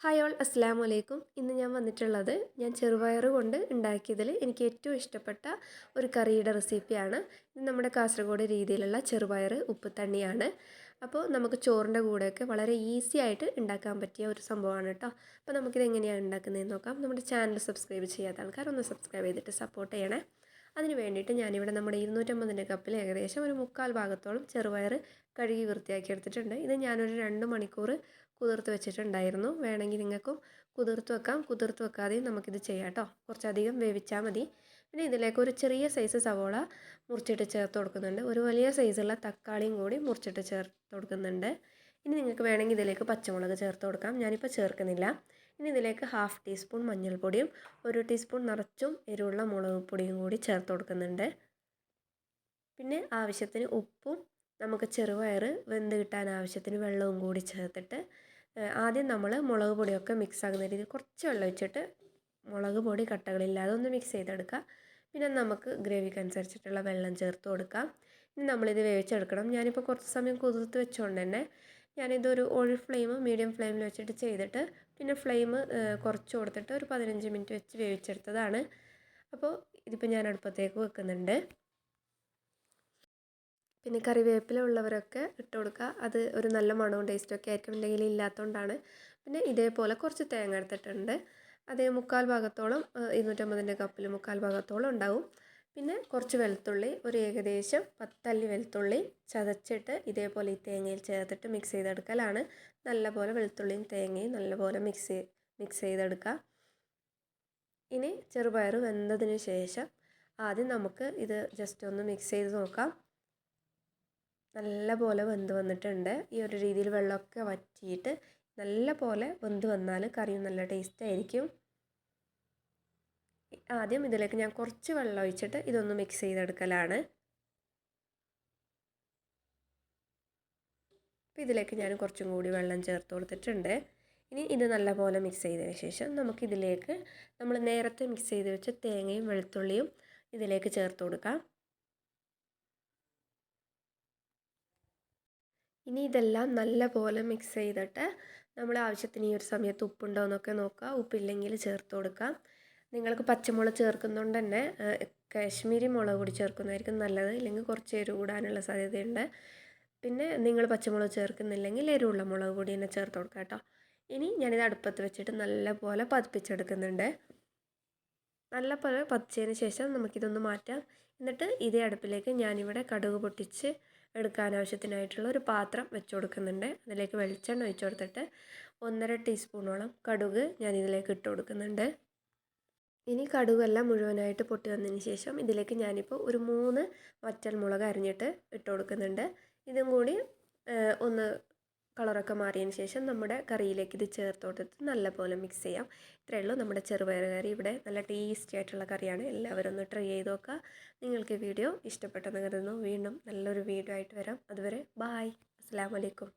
Hi all അസ്സാം വലൈക്കും ഇന്ന് ഞാൻ വന്നിട്ടുള്ളത് ഞാൻ ചെറുപയർ കൊണ്ട് ഉണ്ടാക്കിയതിൽ എനിക്ക് ഏറ്റവും ഇഷ്ടപ്പെട്ട ഒരു കറിയുടെ റെസിപ്പിയാണ് ഇത് നമ്മുടെ കാസർഗോഡ് രീതിയിലുള്ള ചെറുപയർ ഉപ്പുതണ്ണിയാണ് അപ്പോൾ നമുക്ക് ചോറിന്റെ കൂടെയൊക്കെ വളരെ ഈസി ആയിട്ട് ഉണ്ടാക്കാൻ പറ്റിയ ഒരു സംഭവമാണ് കേട്ടോ. അപ്പോൾ നമുക്കിത് എങ്ങനെയാണ് ഉണ്ടാക്കുന്നതെന്ന് നോക്കാം. നമ്മുടെ ചാനൽ സബ്സ്ക്രൈബ് ചെയ്യാത്ത ആൾക്കാർ ഒന്ന് സബ്സ്ക്രൈബ് ചെയ്തിട്ട് സപ്പോർട്ട് ചെയ്യണേ. അതിന് വേണ്ടിയിട്ട് ഞാനിവിടെ നമ്മുടെ ഇരുന്നൂറ്റമ്പതിന്റെ കപ്പിൽ ഏകദേശം ഒരു മുക്കാൽ ഭാഗത്തോളം ചെറുപയർ കഴുകി വൃത്തിയാക്കി എടുത്തിട്ടുണ്ട്. ഇത് ഞാനൊരു രണ്ട് മണിക്കൂർ കുതിർത്ത് വെച്ചിട്ടുണ്ടായിരുന്നു. വേണമെങ്കിൽ നിങ്ങൾക്കും കുതിർത്ത് വെക്കാം. കുതിർത്ത് വെക്കാതെയും നമുക്കിത് ചെയ്യാം കേട്ടോ. കുറച്ചധികം വേവിച്ചാൽ മതി. പിന്നെ ഇതിലേക്ക് ഒരു ചെറിയ സൈസ് സവോള മുറിച്ചിട്ട് ചേർത്ത് കൊടുക്കുന്നുണ്ട്. ഒരു വലിയ സൈസുള്ള തക്കാളിയും കൂടി മുറിച്ചിട്ട് ചേർത്ത് കൊടുക്കുന്നുണ്ട്. ഇനി നിങ്ങൾക്ക് വേണമെങ്കിൽ ഇതിലേക്ക് പച്ചമുളക് ചേർത്ത് കൊടുക്കാം. ഞാനിപ്പോൾ ചേർക്കുന്നില്ല. ഇനി ഇതിലേക്ക് ഹാഫ് ടീസ്പൂൺ മഞ്ഞൾപ്പൊടിയും ഒരു ടീസ്പൂൺ നിറച്ചും എരിവുള്ള മുളക് പൊടിയും കൂടി ചേർത്ത് കൊടുക്കുന്നുണ്ട്. പിന്നെ ആവശ്യത്തിന് ഉപ്പും നമുക്ക് ചെറുപയർ വെന്ത് കിട്ടാൻ ആവശ്യത്തിന് വെള്ളവും കൂടി ചേർത്തിട്ട് ആദ്യം നമ്മൾ മുളക് പൊടിയൊക്കെ മിക്സ് ആകുന്ന രീതിയിൽ കുറച്ച് വെള്ളം ഒഴിച്ചിട്ട് മുളക് പൊടി കട്ടകളില്ലാതെ ഒന്ന് മിക്സ് ചെയ്തെടുക്കുക പിന്നെ നമുക്ക് ഗ്രേവിക്ക് അനുസരിച്ചിട്ടുള്ള വെള്ളം ചേർത്ത് കൊടുക്കാം. ഇനി നമ്മളിത് വേവിച്ചെടുക്കണം. ഞാനിപ്പോൾ കുറച്ച് സമയം കുതിർത്ത് വെച്ചുകൊണ്ട് തന്നെ ഞാനിതൊരു ഓയിൽ ഫ്ലെയിം മീഡിയം ഫ്ലെയിമിൽ വെച്ചിട്ട് ചെയ്തിട്ട് പിന്നെ ഫ്ലെയിം കുറച്ച് കൊടുത്തിട്ട് ഒരു പതിനഞ്ച് മിനിറ്റ് വെച്ച് വേവിച്ചെടുത്തതാണ്. അപ്പോൾ ഇതിപ്പോൾ ഞാൻ അടുപ്പത്തേക്ക് വെക്കുന്നുണ്ട്. പിന്നെ കറിവേപ്പില ഉള്ളവരൊക്കെ ഇട്ട് കൊടുക്കുക. അത് ഒരു നല്ല മണവും ടേസ്റ്റും ഒക്കെ ആയിരിക്കും. ഉണ്ടെങ്കിൽ ഇല്ലാത്തതുകൊണ്ടാണ് പിന്നെ ഇതേപോലെ കുറച്ച് തേങ്ങ എടുത്തിട്ടുണ്ട്. അതേ മുക്കാൽ ഭാഗത്തോളം ഇരുന്നൂറ്റമ്പതിന്റെ കപ്പിൽ മുക്കാൽ ഭാഗത്തോളം ഉണ്ടാവും. പിന്നെ കുറച്ച് വെളുത്തുള്ളി ഒരു ഏകദേശം പത്തല്ലി വെളുത്തുള്ളി ചതച്ചിട്ട് ഇതേപോലെ ഈ തേങ്ങയിൽ ചേർത്തിട്ട് മിക്സ് ചെയ്തെടുക്കലാണ്. നല്ലപോലെ വെളുത്തുള്ളിയും തേങ്ങയും നല്ലപോലെ മിക്സ് മിക്സ് ചെയ്തെടുക്കുക. ഇനി ചെറുപയർ വെന്തതിന് ശേഷം ആദ്യം നമുക്ക് ഇത് ജസ്റ്റ് ഒന്ന് മിക്സ് ചെയ്ത് നോക്കാം. നല്ലപോലെ വെന്ത് വന്നിട്ടുണ്ട്. ഈ ഒരു രീതിയിൽ വെള്ളമൊക്കെ വറ്റിയിട്ട് നല്ലപോലെ വെന്ത് വന്നാൽ കറിയും നല്ല ടേസ്റ്റ് ആയിരിക്കും. ആദ്യം ഇതിലേക്ക് ഞാൻ കുറച്ച് വെള്ളം ഒഴിച്ചിട്ട് ഇതൊന്ന് മിക്സ് ചെയ്തെടുക്കലാണ്. അപ്പോൾ ഇതിലേക്ക് ഞാൻ കുറച്ചും കൂടി വെള്ളം ചേർത്ത് കൊടുത്തിട്ടുണ്ട്. ഇനി ഇത് നല്ലപോലെ മിക്സ് ചെയ്തതിന് ശേഷം നമുക്കിതിലേക്ക് നമ്മൾ നേരത്തെ മിക്സ് ചെയ്ത് വെച്ച തേങ്ങയും വെളുത്തുള്ളിയും ഇതിലേക്ക് ചേർത്ത് കൊടുക്കാം. ഇനി ഇതെല്ലാം നല്ലപോലെ മിക്സ് ചെയ്തിട്ട് നമ്മൾ ആവശ്യത്തിന് ഈ ഒരു സമയത്ത് ഉപ്പുണ്ടോ എന്നൊക്കെ നോക്കുക. ഉപ്പില്ലെങ്കിൽ ചേർത്ത് കൊടുക്കാം. നിങ്ങൾക്ക് പച്ചമുളക് ചേർക്കുന്നതുകൊണ്ട് തന്നെ കാശ്മീരി മുളക് പൊടി ചേർക്കുന്നതായിരിക്കും നല്ലത്. ഇല്ലെങ്കിൽ കുറച്ച് എരിവ് കൂടാനുള്ള സാധ്യതയുണ്ട്. പിന്നെ നിങ്ങൾ പച്ചമുളക് ചേർക്കുന്നില്ലെങ്കിൽ എരിവുള്ള മുളക് പൊടി തന്നെ ചേർത്ത് കൊടുക്കാം കേട്ടോ. ഇനി ഞാനിത് അടുപ്പത്ത് വെച്ചിട്ട് നല്ലപോലെ പതിപ്പിച്ചെടുക്കുന്നുണ്ട്. നല്ലപോലെ പതിച്ചതിന് ശേഷം നമുക്കിതൊന്ന് മാറ്റാം. എന്നിട്ട് ഇതേ അടുപ്പിലേക്ക് ഞാനിവിടെ കടുക് പൊട്ടിച്ച് എടുക്കാൻ ആവശ്യത്തിനായിട്ടുള്ള ഒരു പാത്രം വെച്ച് കൊടുക്കുന്നുണ്ട്. അതിലേക്ക് വെളിച്ചെണ്ണ ഒഴിച്ചു കൊടുത്തിട്ട് ഒന്നര ടീസ്പൂണോളം കടുക് ഞാൻ ഇതിലേക്ക് ഇട്ട് കൊടുക്കുന്നുണ്ട്. ഇനി കടുകെല്ലാം മുഴുവനായിട്ട് പൊട്ടി വന്നതിന് ശേഷം ഇതിലേക്ക് ഞാനിപ്പോൾ ഒരു മൂന്ന് വറ്റൽ മുളക് അരിഞ്ഞിട്ട് ഇട്ട് കൊടുക്കുന്നുണ്ട്. ഇതും കൂടി ഒന്ന് കളറൊക്കെ മാറിയതിന് ശേഷം നമ്മുടെ കറിയിലേക്ക് ഇത് ചേർത്ത് കൊടുത്തിട്ട് നല്ലപോലെ മിക്സ് ചെയ്യാം. ഇത്രയേ ഉള്ളൂ. നമ്മുടെ ചെറുപയർ കറി ഇവിടെ നല്ല ടേസ്റ്റി ആയിട്ടുള്ള കറിയാണ്. എല്ലാവരും ഒന്ന് ട്രൈ ചെയ്ത് നോക്കുക. നിങ്ങൾക്ക് വീഡിയോ ഇഷ്ടപ്പെട്ടെന്ന് കരുതുന്നു. വീണ്ടും നല്ലൊരു വീഡിയോ ആയിട്ട് വരാം. അതുവരെ ബായ് അസ്സാം വലൈക്കും